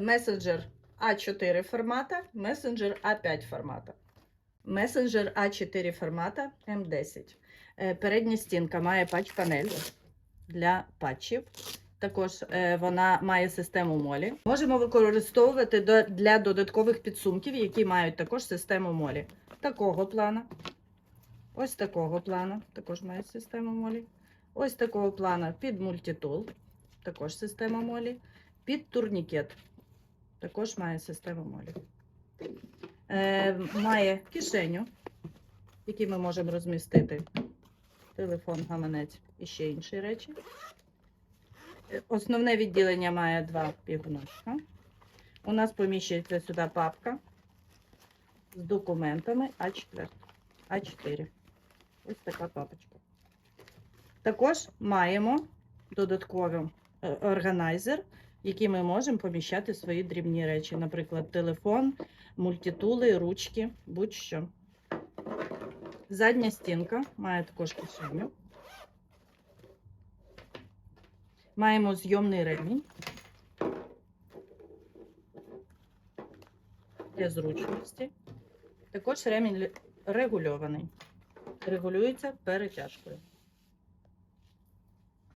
месенджер А4 формата, месенджер А5 формата. Месенджер А4 формата М10. Е, Передня стінка має патч-панель для патчів. Також е, вона має систему молі. Можемо використовувати для додаткових підсумків, які мають також систему молі. Такого плана. Ось такого плана. Також має систему молі. Ось такого плана під мультитул. Також система молі. Під турнікет. Також має систему молі. Е, має кишеню, в якій ми можемо розмістити телефон, гаманець і ще інші речі. Е, Основне відділення має два пігночка. У нас поміщується сюди папка з документами А4. А4. Ось така папочка. Також маємо додатковий е, органайзер, який ми можемо поміщати свої дрібні речі, наприклад, телефон, мультитули, ручки, будь-що. Задня стінка має також кишеню. Маємо зйомний ремінь для зручності. Також ремінь регульований. Регулюється перетяжкою.